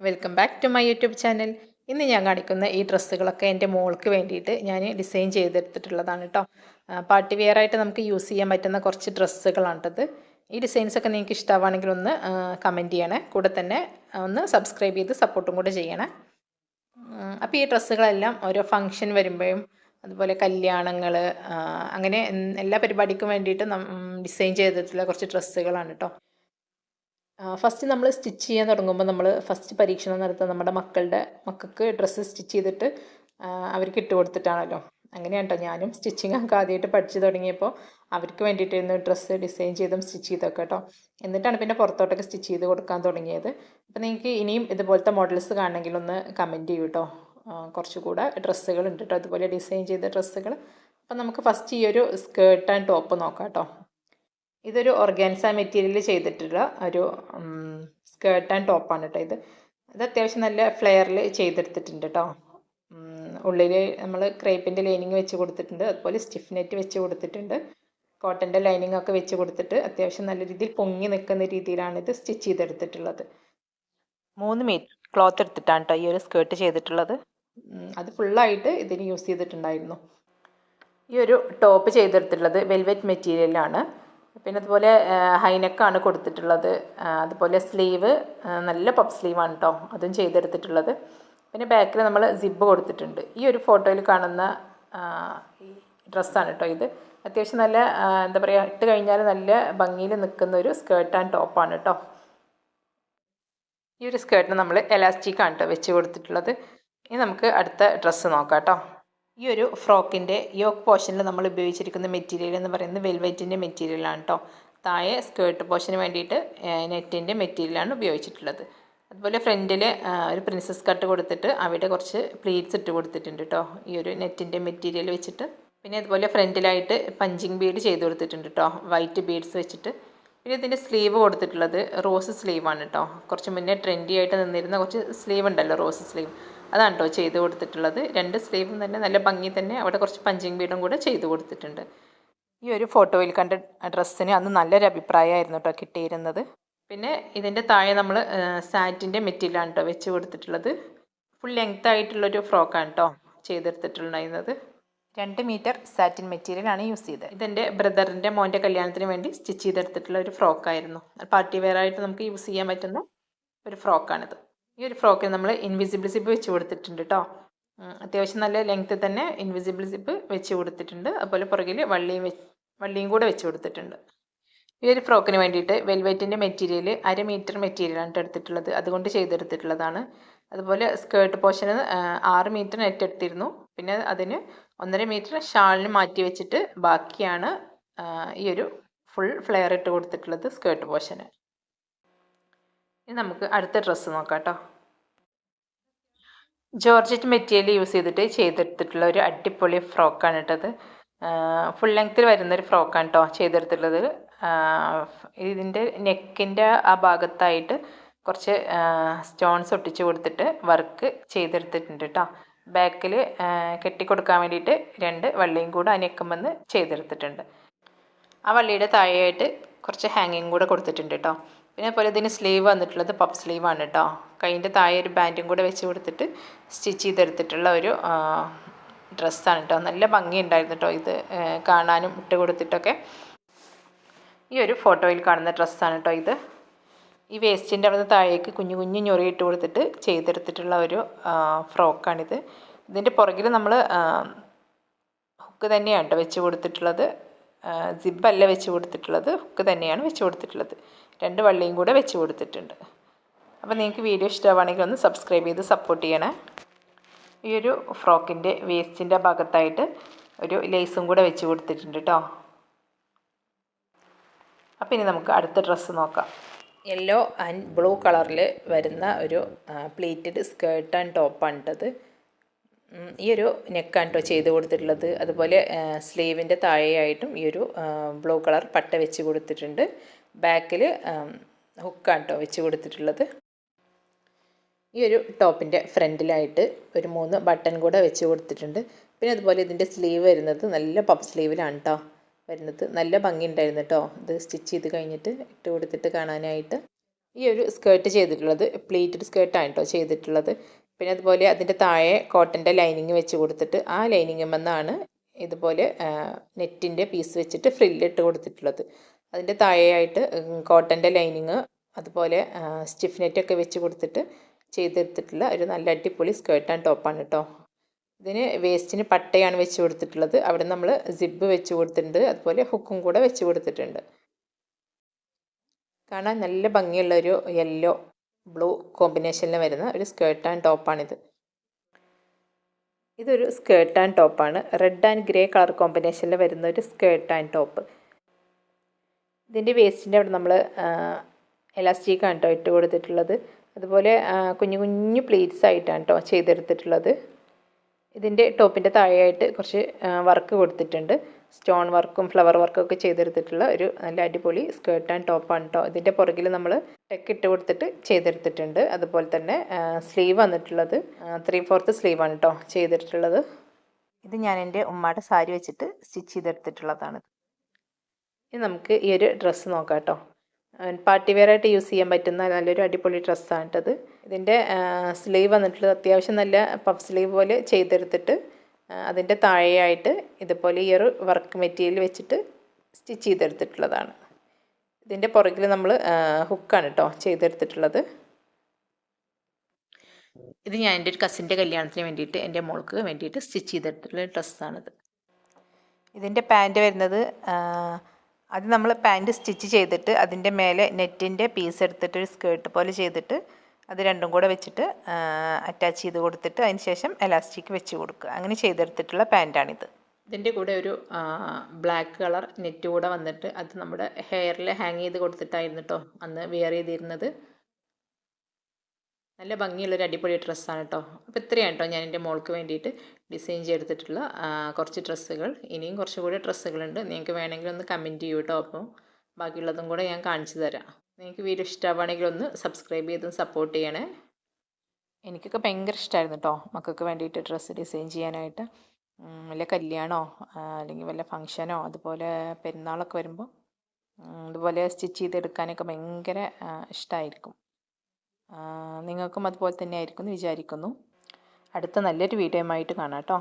Welcome back to my YouTube channel ഇന്ന് ഞാൻ കാണിക്കുന്ന ഈ ഡ്രസ്സുകളൊക്കെ എന്റെ മോൾക്ക് വേണ്ടിയിട്ട് ഞാൻ ഡിസൈൻ ചെയ്തെടുത്തിട്ടുള്ളതാണ് കേട്ടോ പാർട്ടി വെയർ ആയിട്ട് നമുക്ക് യൂസ് ചെയ്യാൻ പറ്റുന്ന കുറച്ച് ഡ്രസ്സുകളാണിട്ടത്. ഈ ഡിസൈൻസ് ഒക്കെ നിങ്ങൾക്ക് ഇഷ്ടമാണെങ്കിൽ ഒന്ന് കമന്റ് ചെയ്യണേ. കൂടെ തന്നെ ഒന്ന് സബ്സ്ക്രൈബ് ചെയ്ത് സപ്പോർട്ടും കൂടെ ചെയ്യണേ. അപ്പോൾ ഈ ഡ്രസ്സുകളെല്ലാം ഓരോ ഫങ്ഷൻ വരുമ്പോഴും അതുപോലെ കല്യാണങ്ങൾ അങ്ങനെ എല്ലാ പരിപാടിക്കും വേണ്ടിയിട്ട് ഡിസൈൻ ചെയ്തിട്ടുള്ള കുറച്ച് ഡ്രസ്സുകളാണ് കേട്ടോ ഫസ്റ്റ് നമ്മൾ സ്റ്റിച്ച് ചെയ്യാൻ തുടങ്ങുമ്പോൾ നമ്മൾ ഫസ്റ്റ് പരീക്ഷണം നടത്തുക നമ്മുടെ മക്കളുടെ മക്കൾക്ക് ഡ്രസ്സ് സ്റ്റിച്ച് ചെയ്തിട്ട് അവർക്ക് ഇട്ട് കൊടുത്തിട്ടാണല്ലോ. അങ്ങനെയാണ് കേട്ടോ ഞാനും സ്റ്റിച്ചിങ് ഒക്കെ ആദ്യമായിട്ട് പഠിച്ചു തുടങ്ങിയപ്പോൾ അവർക്ക് വേണ്ടിയിട്ടായിരുന്നു ഡ്രസ്സ് ഡിസൈൻ ചെയ്തും സ്റ്റിച്ച് ചെയ്തൊക്കെ കേട്ടോ എന്നിട്ടാണ് പിന്നെ പുറത്തോട്ടൊക്കെ സ്റ്റിച്ച് ചെയ്ത് കൊടുക്കാൻ തുടങ്ങിയത്. അപ്പോൾ നിങ്ങൾക്ക് ഇനിയും ഇതുപോലത്തെ മോഡൽസ് കാണണമെങ്കിൽ ഒന്ന് കമന്റ് ചെയ്യൂ കേട്ടോ കുറച്ചുകൂടെ ഡ്രസ്സുകൾ ഉണ്ട് കേട്ടോ അതുപോലെ ഡിസൈൻ ചെയ്ത ഡ്രസ്സുകൾ അപ്പോൾ നമുക്ക് ഫസ്റ്റ് ഈ ഒരു സ്കേർട്ട് ആൻഡ് ടോപ്പ് നോക്കാം കേട്ടോ ഇതൊരു ഓർഗാൻസ മെറ്റീരിയൽ ചെയ്തിട്ടുള്ള ഒരു സ്കേർട്ട് ആൻഡ് ടോപ്പാണ് കേട്ടോ ഇത്. ഇത് അത്യാവശ്യം നല്ല ഫ്ലെയറിൽ ചെയ്തെടുത്തിട്ടുണ്ട് കേട്ടോ ഉള്ളിൽ നമ്മൾ ക്രേപ്പിന്റെ ലൈനിങ് വെച്ച് കൊടുത്തിട്ടുണ്ട്. അതുപോലെ സ്റ്റിഫ് നെറ്റ് വെച്ച് കൊടുത്തിട്ടുണ്ട്. കോട്ടന്റെ ലൈനിങ് ഒക്കെ വെച്ച് കൊടുത്തിട്ട് അത്യാവശ്യം നല്ല രീതിയിൽ പൊങ്ങി നിൽക്കുന്ന രീതിയിലാണ് ഇത് സ്റ്റിച്ച് ചെയ്തെടുത്തിട്ടുള്ളത്. മൂന്ന് മീറ്റർ ക്ലോത്ത് എടുത്തിട്ടാണ് കേട്ടോ ഈ ഒരു സ്കേർട്ട് ചെയ്തിട്ടുള്ളത്? അത് ഫുള്ളായിട്ട് ഇതിന് യൂസ് ചെയ്തിട്ടുണ്ടായിരുന്നു. ഈ ഒരു ടോപ്പ് ചെയ്തെടുത്തിട്ടുള്ളത് വെൽവെറ്റ് മെറ്റീരിയലാണ് പിന്നെ അതുപോലെ ഹൈനെക്കാണ് കൊടുത്തിട്ടുള്ളത്. അതുപോലെ സ്ലീവ് നല്ല പപ്പ് സ്ലീവാണ് കേട്ടോ അതും ചെയ്തെടുത്തിട്ടുള്ളത്. പിന്നെ ബാക്കിൽ നമ്മൾ സിബ് കൊടുത്തിട്ടുണ്ട്. ഈ ഒരു ഫോട്ടോയിൽ കാണുന്ന ഡ്രസ്സാണ് കേട്ടോ ഇത്. അത്യാവശ്യം നല്ല എന്താ പറയുക ഇട്ട് കഴിഞ്ഞാൽ നല്ല ഭംഗിയിൽ നിൽക്കുന്ന ഒരു സ്കേർട്ട് ആൻഡ് ടോപ്പാണ് കേട്ടോ ഈ ഒരു സ്കേർട്ടിന് നമ്മൾ എലാസ്റ്റിക്കാണ് കേട്ടോ വെച്ച് കൊടുത്തിട്ടുള്ളത്. ഇനി നമുക്ക് അടുത്ത ഡ്രസ്സ് നോക്കാം കേട്ടോ ഈ ഒരു ഫ്രോക്കിന്റെ യോക്ക് പോർഷനിൽ നമ്മൾ ഉപയോഗിച്ചിരിക്കുന്ന മെറ്റീരിയൽ എന്ന് പറയുന്നത് വെൽവെറ്റിന്റെ മെറ്റീരിയലാണ് കേട്ടോ താഴെ സ്കേർട്ട് പോർഷന് വേണ്ടിയിട്ട് നെറ്റിന്റെ മെറ്റീരിയലാണ് ഉപയോഗിച്ചിട്ടുള്ളത്. അതുപോലെ ഫ്രണ്ടിൽ ഒരു പ്രിൻസസ് കട്ട് കൊടുത്തിട്ട് അവിടെ കുറച്ച് പ്ലീറ്റ്സ് ഇട്ട് കൊടുത്തിട്ടുണ്ട് കേട്ടോ ഈ ഒരു നെറ്റിന്റെ മെറ്റീരിയൽ വെച്ചിട്ട്. പിന്നെ അതുപോലെ ഫ്രണ്ടിലായിട്ട് പഞ്ചിങ് ബീഡ് ചെയ്ത് കൊടുത്തിട്ടുണ്ട് കേട്ടോ വൈറ്റ് ബീഡ്സ് വെച്ചിട്ട്. പിന്നെ ഇതിന്റെ സ്ലീവ് കൊടുത്തിട്ടുള്ളത് റോസ് സ്ലീവാണ് കേട്ടോ കുറച്ച് മുന്നേ ട്രെൻഡി ആയിട്ട് നിന്നിരുന്ന കുറച്ച് സ്ലീവ് ഉണ്ടല്ലോ റോസ് സ്ലീവ്. അതാണ് കേട്ടോ ചെയ്ത് കൊടുത്തിട്ടുള്ളത്. രണ്ട് സ്ലീവും തന്നെ നല്ല ഭംഗി തന്നെ അവിടെ കുറച്ച് പഞ്ചിങ് ബീഡും കൂടെ ചെയ്ത് കൊടുത്തിട്ടുണ്ട്. ഈ ഒരു ഫോട്ടോയിൽ കണ്ട ഡ്രസ്സിന് അന്ന് നല്ലൊരു അഭിപ്രായമായിരുന്നു കേട്ടോ കിട്ടിയിരുന്നത്. പിന്നെ ഇതിന്റെ താഴെ നമ്മൾ സാറ്റിന്റെ മെറ്റീരിയലാണ് കേട്ടോ വെച്ച് കൊടുത്തിട്ടുള്ളത്. ഫുൾ ലെങ്ത് ആയിട്ടുള്ളൊരു ഫ്രോക്കാണ് കേട്ടോ ചെയ്തെടുത്തിട്ടുണ്ടായിരുന്നത്. രണ്ട് മീറ്റർ സാറ്റിൻ മെറ്റീരിയലാണ് യൂസ് ചെയ്തത്. ഇതെന്റെ ബ്രദറിന്റെ മോന്റെ കല്യാണത്തിന് വേണ്ടി സ്റ്റിച്ച് ചെയ്തെടുത്തിട്ടുള്ള ഒരു ഫ്രോക്കായിരുന്നു. പാർട്ടി വെയർ ആയിട്ട് നമുക്ക് യൂസ് ചെയ്യാൻ പറ്റുന്ന ഒരു ഫ്രോക്കാണിത്. ഈ ഒരു ഫ്രോക്കിന് നമ്മൾ ഇൻവിസിബിൾ സിപ്പ് വെച്ച് കൊടുത്തിട്ടുണ്ട് കേട്ടോ അത്യാവശ്യം നല്ല ലെങ്ത്തിൽ തന്നെ ഇൻവിസിബിൾ സിപ്പ് വെച്ച് കൊടുത്തിട്ടുണ്ട്. അതുപോലെ പുറകിൽ വള്ളിയും വള്ളിയും കൂടെ വെച്ച് കൊടുത്തിട്ടുണ്ട്. ഈ ഒരു ഫ്രോക്കിന് വേണ്ടിയിട്ട് വെൽവെറ്റിന്റെ മെറ്റീരിയൽ അര മീറ്റർ മെറ്റീരിയലാണ് എടുത്തിട്ടുള്ളത്. അതുകൊണ്ട് ചെയ്തെടുത്തിട്ടുള്ളതാണ്. അതുപോലെ സ്കേർട്ട് പോർഷന് ആറ് മീറ്റർ നെറ്റ് എടുത്തിരുന്നു. പിന്നെ അതിന് ഒന്നര മീറ്റർ ഷാളിന് മാറ്റി വെച്ചിട്ട് ബാക്കിയാണ് ഈ ഒരു ഫുൾ ഫ്ലെയർ ഇട്ട് കൊടുത്തിട്ടുള്ളത് സ്കേർട്ട് പോർഷന് ഇനി നമുക്ക് അടുത്ത ഡ്രസ്സ് നോക്കാം കേട്ടോ ജോർജറ്റ് മെറ്റീരിയൽ യൂസ് ചെയ്തിട്ട് ചെയ്തെടുത്തിട്ടുള്ള ഒരു അടിപൊളി ഫ്രോക്കാണ് ഇട്ടത് ഫുൾ ലെങ്ത്തിൽ വരുന്നൊരു ഫ്രോക്കാണ് കേട്ടോ ചെയ്തെടുത്തിട്ടുള്ളത്. ഇതിന്റെ നെക്കിന്റെ ആ ഭാഗത്തായിട്ട് കുറച്ച് സ്റ്റോൺസ് ഒട്ടിച്ച് കൊടുത്തിട്ട് വർക്ക് ചെയ്തെടുത്തിട്ടുണ്ട് കേട്ടോ ബാക്കിൽ കെട്ടിക്കൊടുക്കാൻ വേണ്ടിയിട്ട് രണ്ട് വള്ളിയും കൂടെ ആ നെക്കുമെന്ന് ചെയ്തെടുത്തിട്ടുണ്ട്. ആ വള്ളിയുടെ താഴെയായിട്ട് കുറച്ച് ഹാങ്ങിങ് കൂടെ കൊടുത്തിട്ടുണ്ട് കേട്ടോ പിന്നെ അതുപോലെ ഇതിന് സ്ലീവ് വന്നിട്ടുള്ളത് പപ്പ് സ്ലീവാണ് കേട്ടോ കൈന്റെ താഴെ ഒരു ബാൻഡും കൂടെ വെച്ച് കൊടുത്തിട്ട് സ്റ്റിച്ച് ചെയ്തെടുത്തിട്ടുള്ള ഒരു ഡ്രസ്സാണ് കേട്ടോ നല്ല ഭംഗിയുണ്ടായിരുന്നു കേട്ടോ ഇത് കാണാനും ഇട്ട് കൊടുത്തിട്ടൊക്കെ. ഈ ഒരു ഫോട്ടോയിൽ കാണുന്ന ഡ്രസ്സാണ് കേട്ടോ ഇത്. ഈ വേസ്റ്റിന്റെ അവിടെ താഴേക്ക് കുഞ്ഞു കുഞ്ഞു ഞൊറി ഇട്ട് കൊടുത്തിട്ട് ചെയ്തെടുത്തിട്ടുള്ള ഒരു ഫ്രോക്കാണിത് ഇതിന്റെ പുറകിൽ നമ്മൾ ഹുക്ക് തന്നെയാണ് കേട്ടോ വെച്ച് കൊടുത്തിട്ടുള്ളത്. അല്ല വെച്ച് കൊടുത്തിട്ടുള്ളത്. ഹുക്ക് തന്നെയാണ് വെച്ച് കൊടുത്തിട്ടുള്ളത്. രണ്ട് വള്ളിയും കൂടെ വെച്ച് കൊടുത്തിട്ടുണ്ട്. അപ്പോൾ നിങ്ങൾക്ക് വീഡിയോ ഇഷ്ടമാണെങ്കിൽ ഒന്ന് സബ്സ്ക്രൈബ് ചെയ്ത് സപ്പോർട്ട് ചെയ്യണേ. ഈ ഒരു ഫ്രോക്കിന്റെ വേസ്റ്റിന്റെ ഭാഗത്തായിട്ട് ഒരു ലേസും കൂടെ വെച്ച് കൊടുത്തിട്ടുണ്ട് കേട്ടോ അപ്പം ഇനി നമുക്ക് അടുത്ത ഡ്രസ്സ് നോക്കാം. യെല്ലോ ആൻഡ് ബ്ലൂ കളറിൽ വരുന്ന ഒരു പ്ലേറ്റഡ് സ്കേർട്ട് ആൻഡ് ടോപ്പാണ് ഇട്ടത് ഈ ഒരു നെക്കാണ് കേട്ടോ ചെയ്ത് കൊടുത്തിട്ടുള്ളത്. അതുപോലെ സ്ലീവിന്റെ താഴെയായിട്ടും ഈ ഒരു ബ്ലൂ കളർ പട്ട വെച്ച് കൊടുത്തിട്ടുണ്ട്. ബാക്കിൽ ഹുക്കാണ് കേട്ടോ വെച്ച് കൊടുത്തിട്ടുള്ളത്. ഈ ഒരു ടോപ്പിന്റെ ഫ്രണ്ടിലായിട്ട് ഒരു മൂന്ന് ബട്ടൺ കൂടെ വെച്ച് കൊടുത്തിട്ടുണ്ട്. പിന്നെ അതുപോലെ ഇതിന്റെ സ്ലീവ് വരുന്നത് നല്ല പപ്പ് സ്ലീവിലാണ് കേട്ടോ വരുന്നത്. നല്ല ഭംഗി ഉണ്ടായിരുന്നു കേട്ടോ ഇത് സ്റ്റിച്ച് ചെയ്ത് കഴിഞ്ഞിട്ട് ഇട്ട് കൊടുത്തിട്ട് കാണാനായിട്ട്. ഈ ഒരു സ്കേർട്ട് ചെയ്തിട്ടുള്ളത് പ്ലീറ്റഡ് സ്കേർട്ടാണ് കേട്ടോ ചെയ്തിട്ടുള്ളത്. പിന്നെ അതുപോലെ അതിന്റെ താഴെ കോട്ടന്റെ ലൈനിങ് വെച്ച് കൊടുത്തിട്ട് ആ ലൈനിങ്ങുമെന്നാണ് ഇതുപോലെ നെറ്റിന്റെ പീസ് വെച്ചിട്ട് ഫ്രില്ലിട്ട് കൊടുത്തിട്ടുള്ളത്. അതിന്റെ താഴെയായിട്ട് കോട്ടന്റെ ലൈനിങ് അതുപോലെ സ്റ്റിഫ് നെറ്റൊക്കെ വെച്ച് കൊടുത്തിട്ട് ചെയ്തെടുത്തിട്ടുള്ള ഒരു നല്ല അടിപൊളി സ്കേർട്ട് ആൻഡ് ടോപ്പാണ് കേട്ടോ ഇതിന് വേസ്റ്റിന് പട്ടയാണ് വെച്ച് കൊടുത്തിട്ടുള്ളത്. അവിടെ നമ്മൾ സിബ് വെച്ച് കൊടുത്തിട്ടുണ്ട്. അതുപോലെ ഹുക്കും കൂടെ വെച്ച് കൊടുത്തിട്ടുണ്ട്. കാണാൻ നല്ല ഭംഗിയുള്ള ഒരു യെല്ലോ ബ്ലൂ കോമ്പിനേഷനിൽ വരുന്ന ഒരു സ്കേർട്ട് ആൻഡ് ടോപ്പാണിത്. ഇതൊരു സ്കേർട്ട് ആൻഡ് ടോപ്പാണ്. റെഡ് ആൻഡ് ഗ്രേ കളർ കോമ്പിനേഷനിൽ വരുന്ന ഒരു സ്കേർട്ട് ആൻഡ് ടോപ്പ്. ഇതിന്റെ വേസ്റ്റിന്റെ അവിടെ നമ്മൾ എലാസ്റ്റിക്കാണ് കേട്ടോ ഇട്ട് കൊടുത്തിട്ടുള്ളത്. അതുപോലെ കുഞ്ഞു കുഞ്ഞു പ്ലേറ്റ്സ് ആയിട്ടാണ് കേട്ടോ ചെയ്തെടുത്തിട്ടുള്ളത്. ഇതിന്റെ ടോപ്പിന്റെ താഴെയായിട്ട് കുറച്ച് വർക്ക് കൊടുത്തിട്ടുണ്ട്. സ്റ്റോൺ വർക്കും ഫ്ലവർ വർക്കും ഒക്കെ ചെയ്തെടുത്തിട്ടുള്ള ഒരു നല്ല അടിപൊളി സ്കേർട്ട് ആൻഡ് ടോപ്പാണ് കേട്ടോ ഇതിന്റെ പുറകിൽ നമ്മൾ ടെക്ക് ഇട്ട് കൊടുത്തിട്ട് ചെയ്തെടുത്തിട്ടുണ്ട്. അതുപോലെ തന്നെ സ്ലീവ് വന്നിട്ടുള്ളത്. ത്രീ ഫോർത്ത് സ്ലീവാണ് കേട്ടോ ചെയ്തിട്ടുള്ളത്. ഇത് ഞാൻ എന്റെ ഉമ്മയുടെ സാരി വെച്ചിട്ട് സ്റ്റിച്ച് ചെയ്തെടുത്തിട്ടുള്ളതാണ്. ഇനി നമുക്ക് ഈ ഒരു ഡ്രസ്സ് നോക്കാം കേട്ടോ പാർട്ടി വെയർ ആയിട്ട് യൂസ് ചെയ്യാൻ പറ്റുന്ന നല്ലൊരു അടിപൊളി ഡ്രസ്സാണ് കേട്ടത് ഇതിന്റെ സ്ലീവ് വന്നിട്ടുള്ളത് അത്യാവശ്യം നല്ല പഫ് സ്ലീവ് പോലെ ചെയ്തെടുത്തിട്ട് അതിന്റെ താഴെയായിട്ട് ഇതുപോലെ ഈ ഒരു വർക്ക് മെറ്റീരിയൽ വെച്ചിട്ട് സ്റ്റിച്ച് ചെയ്തെടുത്തിട്ടുള്ളതാണ്. ഇതിന്റെ പുറകിൽ നമ്മൾ ഹുക്കാണ് കേട്ടോ ചെയ്തെടുത്തിട്ടുള്ളത്. ഇത് ഞാൻ എന്റെ ഒരു കസിന്റെ കല്യാണത്തിന് വേണ്ടിയിട്ട് എന്റെ മോൾക്ക് വേണ്ടിയിട്ട് സ്റ്റിച്ച് ചെയ്തെടുത്തിട്ടുള്ള ഡ്രസ്സാണിത് ഇതിന്റെ പാന്റ് വരുന്നത് അത് നമ്മൾ പാന്റ് സ്റ്റിച്ച് ചെയ്തിട്ട് അതിന്റെ മേലെ നെറ്റിന്റെ പീസ് എടുത്തിട്ട് ഒരു സ്കേർട്ട് പോലെ ചെയ്തിട്ട് അത് രണ്ടും കൂടെ വെച്ചിട്ട് അറ്റാച്ച് ചെയ്ത് കൊടുത്തിട്ട് അതിന് ശേഷം എലാസ്റ്റിക് വെച്ച് കൊടുക്കുക. അങ്ങനെ ചെയ്തെടുത്തിട്ടുള്ള പാന്റാണിത് ഇതിന്റെ കൂടെ ഒരു ബ്ലാക്ക് കളർ നെറ്റ് കൂടെ വന്നിട്ട് അത് നമ്മുടെ ഹെയറിൽ ഹാങ് ചെയ്ത് കൊടുത്തിട്ടായിരുന്നു കേട്ടോ അന്ന് വെയർ ചെയ്തിരുന്നത്. നല്ല ഭംഗിയുള്ളൊരു അടിപൊളി ഡ്രസ്സാണ് കേട്ടോ. അപ്പോൾ ഇത്രയാണ് കേട്ടോ ഞാൻ എന്റെ മോൾക്ക് വേണ്ടിയിട്ട് ഡിസൈൻ ചെയ്തെടുത്തിട്ടുള്ള കുറച്ച് ഡ്രസ്സുകൾ. ഇനിയും കുറച്ചുകൂടി ഡ്രസ്സുകളുണ്ട്. നിങ്ങൾക്ക് വേണമെങ്കിൽ ഒന്ന് കമന്റ് ചെയ്യൂ കേട്ടോ. അപ്പോൾ ബാക്കിയുള്ളതും കൂടെ ഞാൻ കാണിച്ചു തരാം. നിങ്ങൾക്ക് വീഡിയോ ഇഷ്ടമാവുകയാണെങ്കിൽ ഒന്ന് സബ്സ്ക്രൈബ് ചെയ്തും സപ്പോർട്ട് ചെയ്യണേ. എനിക്കൊക്കെ ഭയങ്കര ഇഷ്ടമായിരുന്നു കേട്ടോ മക്കൾക്ക് വേണ്ടിയിട്ട് ഡ്രസ്സ് ഡിസൈൻ ചെയ്യാനായിട്ട്. വല്ല കല്യാണമോ അല്ലെങ്കിൽ വല്ല ഫങ്ഷനോ അതുപോലെ പെരുന്നാളൊക്കെ വരുമ്പോൾ അതുപോലെ സ്റ്റിച്ച് ചെയ്തെടുക്കാനൊക്കെ ഭയങ്കര ഇഷ്ടമായിരിക്കും നിങ്ങൾക്കും അതുപോലെ തന്നെ ആയിരിക്കും എന്ന് വിചാരിക്കുന്നു. അടുത്ത നല്ലൊരു വീഡിയോയുമായിട്ട് കാണാം കേട്ടോ.